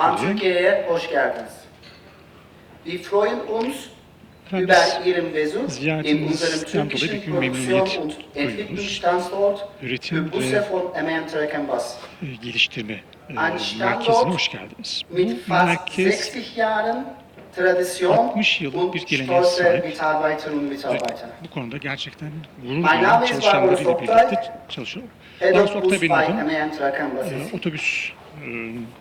Man. Türkiye'ye hoş geldiniz. Wir freuen uns über Ihren Besuch in unserem türkischen Produktion und. Entwicklungsstandort Üretim von and Bus. e, geliştirme e, merkezine hoş geldiniz. Mit fast merkez 60 Jahren Tradition 60 yıllık bir geleneğe sahip. Bu konuda gerçekten gurur duyan çalışanlarıyla birlikte çalışıyor. Of Oktay benim adım. E, Otobüs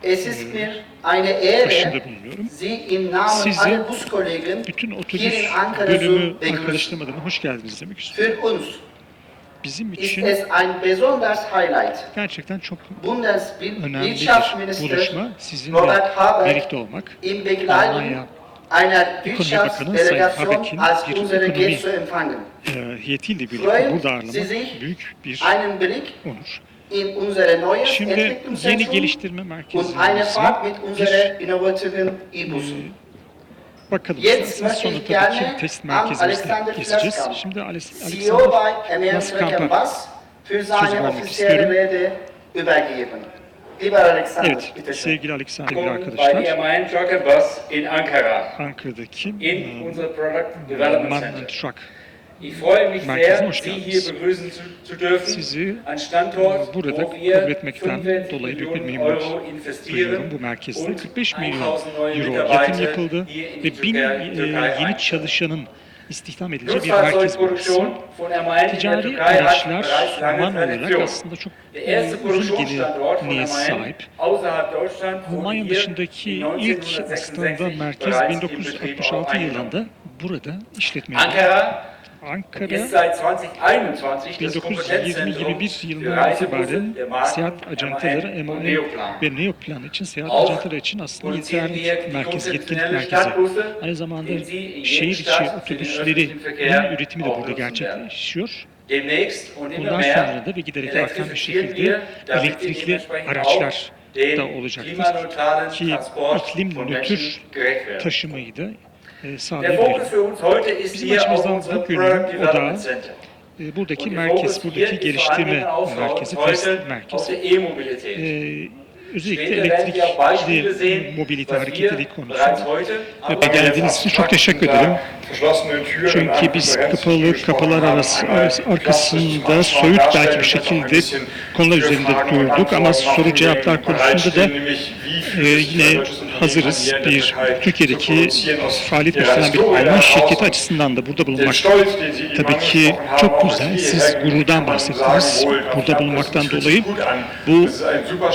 Es ist mir eine Ehre. Sie im Namen Sizi aller Buskollegen Bütün hier otobüs in Ankara bölümü arkadaşlarım adına hoş geldiniz demek istiyorum. Für uns Bizim ist için es ein besonderes Highlight. gerçekten çok önemli bir buluşma. Sizinle birlikte olmak. in Begleitung einer Wirtschaftsdelegation als bir unsere Gäste empfangen. e, heyetiyle birlikte burada ağırlamak büyük bir onur. Şimdi yeni Entwicklungszentrum geliştirme bir innovativen E-Bussen. bakalım isterseniz. Sonra tabii ki test merkezimizde gezeceğiz. Şimdi CEO Alexander für Söz vermek istiyorum. Evet, sevgili Alexander, bei arkadaşlar. Bus in Ankara, Ankara'daki in e, Truck Ich freue mich sehr, Sie hier begrüßen zu, zu dürfen. Sizi Standort, burada wo kabul wir etmekten 45 dolayı büyük bir Millionen memnuniyet Euro duyuyorum. investieren Bu merkezde und 45 milyon 1000 euro yatırım yapıldı ve die bin Türkei, e, Türkei yeni çalışanın istihdam edileceği bir merkez burası. Ticari araçlar man olarak aslında çok e, uzun Main sahip. Almanya dışındaki ilk 1966 aslında merkez bereits in Betrieb 1966 eingenommen. yılında burada işletmeye. Ankara Ankara ist seit 2021 das 1920-21 Kompetenzzentrum yılından itibaren seyahat ajantaları MAN ve Neoplan için seyahat ajantaları için aslında internet merkezi, yetkinlik merkezi. Aynı zamanda şehir içi otobüslerinin üretimi de burada gerçekleşiyor. Bundan sonra da ve giderek artan bir şekilde elektrikli araçlar da olacaktır. Ki iklim nötr taşımayı da e, Der sağlayabilir. Fokus für uns heute ist Bizim açımızdan bugünün odağı. E, Buradaki merkez, buradaki geliştirme merkezi, test merkezi. der E-Mobilität. E, özellikle elektrikli mobilite hareketlilik konusunda. Ve geldiğiniz için çok teşekkür ederim. Çünkü biz kapalı kapılar arası, arkasında soyut belki bir şekilde konular üzerinde durduk ama soru cevaplar konusunda da e, yine hazırız. Bir Türkiye'deki faaliyet gösteren bir Alman şirketi açısından da burada bulunmak tabii ki çok güzel. Siz gururdan bahsettiniz. Burada bulunmaktan dolayı bu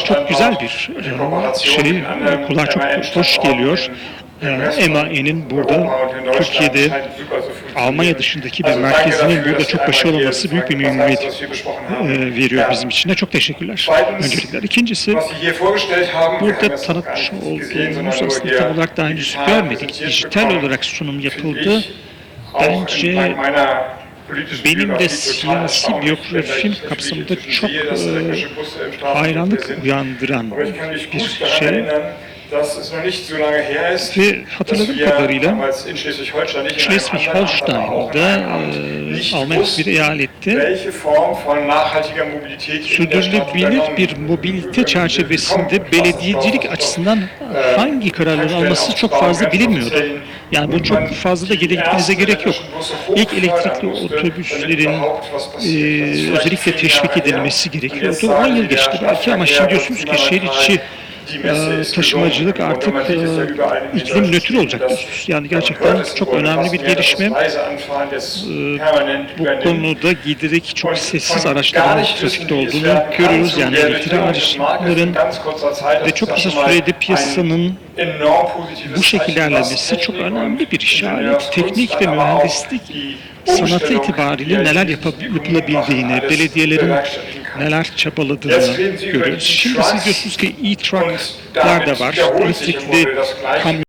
çok güzel bir e, şey. E, Kulağa çok hoş geliyor. MAN'in burada Türkiye'de Almanya dışındaki bir merkezinin burada çok başarılı olması büyük bir memnuniyet e, veriyor bizim için. Çok teşekkürler. Öncelikler. İkincisi burada tanıtmış olduğumuz aslında tam olarak daha henüz görmedik. Dijital olarak sunum yapıldı. Bence benim de siyasi biyografim kapsamında çok e, hayranlık uyandıran bir şey. Ve hatırladığım kadarıyla Schleswig-Holstein'da e, Almanya'daki bir eyalette sürdürülebilir bir mobilite çerçevesinde belediyecilik açısından hangi kararları alması çok fazla bilinmiyordu. Yani bu çok fazla da geri gitmenize gerek yok. İlk elektrikli otobüslerin e, özellikle teşvik edilmesi gerekiyordu. 10 yıl geçti belki ama şimdi diyorsunuz ki şehir içi taşımacılık artık e, iklim nötr olacak diyorsunuz. Yani gerçekten çok önemli bir gelişme. Bu konuda giderek çok sessiz araçların trafikte olduğunu görüyoruz. Yani elektrikli araçların ve çok kısa sürede piyasanın bu şekilde ilerlemesi çok önemli bir işaret. Teknik ve mühendislik sanatı itibariyle neler yapılabildiğini, belediyelerin neler çabaladığını görüyoruz. Şimdi siz diyorsunuz ki e-trucklar da var, elektrikli kamyon